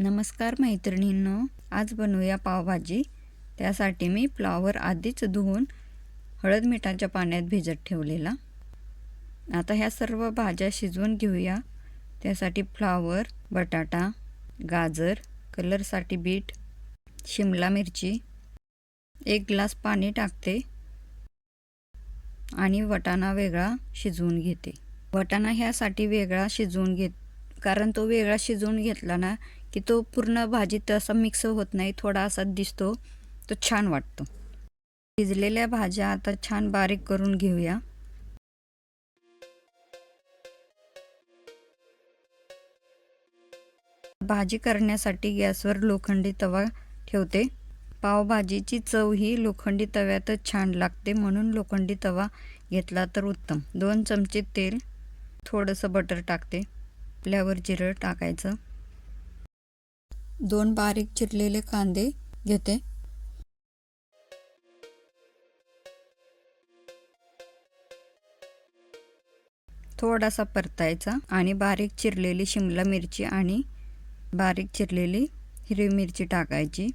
नमस्कार मैत्रिणींनो आज बनवूया पावभाजी. त्यासाठी मी फ्लॉवर आधीच धुवून हळद मिठाच्या पाण्यात भिजत ठेवलेला. आता ह्या सर्व भाज्या शिजवून घेऊया. त्यासाठी फ्लावर बटाटा गाजर कलरसाठी बीट शिमला मिरची एक ग्लास पाणी टाकते आणि वटाणा वेगळा शिजवून घेते. वटाणा ह्यासाठी वेगळा शिजवून घेत कारण तो वेगळा शिजवून घेतला ना की तो पूर्ण भाजीत असा मिक्स होत नाही थोडा असा दिसतो तो छान वाटतो. शिजलेल्या भाज्या आता छान बारीक करून घेऊया. भाजी करण्यासाठी गॅसवर लोखंडी तवा ठेवते. पावभाजीची चव ही लोखंडी तव्यातच छान लागते म्हणून लोखंडी तवा घेतला तर उत्तम. दोन चमचे तेल थोडंसं बटर टाकते. आपल्यावर जिरं टाकायचं. दोन बारीक चिरलेले कांदे घेते. थोडासा परतायचा आणि बारीक चिरलेली शिमला मिरची आणि बारीक चिरलेली हिरवी मिरची टाकायची.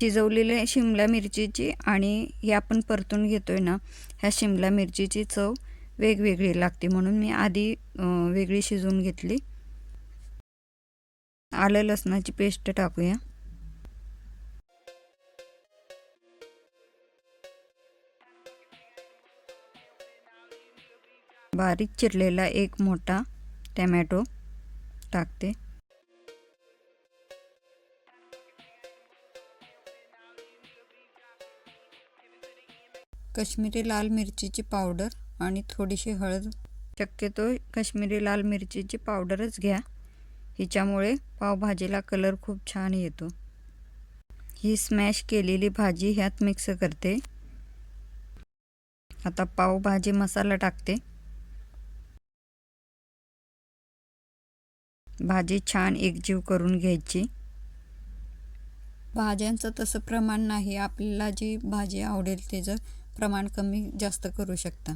शिजवलेल्या शिमला मिरचीची आणि हे आपण परतून घेतोय ना ह्या शिमला मिरचीची चव वेगवेगळी लागते म्हणून मी आधी वेगळी शिजवून घेतली. आलं लसणाची पेस्ट टाकूया. बारीक चिरलेला एक मोठा टॅमॅटो टाकते. कश्मीरी लाल मिरचीची पावडर आणि थोडीशी हळद. शक्यतो कश्मीरी लाल मिरचीची पावडरच घ्या. हिच्यामुळे पावभाजीला कलर खूप छान येतो. ही स्मॅश केलेली भाजी ह्यात मिक्स करते. आता पावभाजी मसाला टाकते. भाजी छान एकजीव करून घ्यायची. भाज्यांचं तसं प्रमाण नाही. आपल्याला जी भाजी आवडेल त्याचं प्रमाण कमी जास्त करू शकता.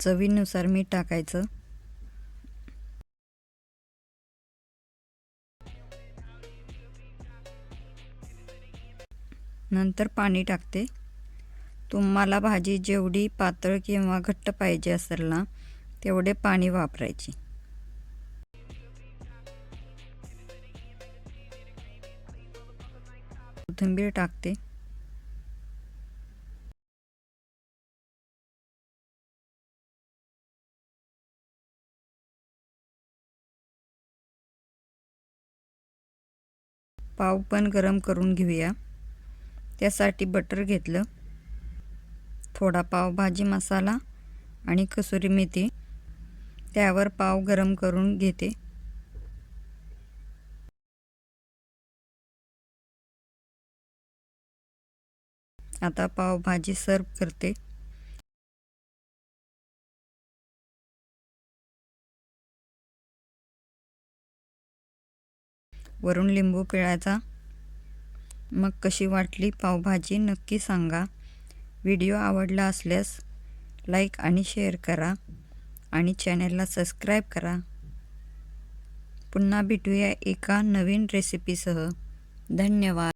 चवीनुसार मीठ टाकायचं. नंतर पाणी टाकते. तुम्हाला भाजी जेवढी पातळ किंवा घट्ट पाहिजे असेल ना तेवढे पाणी वापरायची. कोथिंबीर टाकते. पाव पण गरम करून घेऊया. त्यासाठी बटर घेतलं. थोडा पावभाजी मसाला आणि कसुरी मेथी. त्यावर पाव गरम करून घेते. आता पावभाजी सर्व करते. वरून लिंबू पिळायचा. मग कशी वाटली पावभाजी नक्की सांगा. व्हिडिओ आवडला असल्यास लाईक आणि शेअर करा आणि चॅनलला सबस्क्राईब करा. पुन्हा भेटूया एका नवीन रेसिपीसह. धन्यवाद.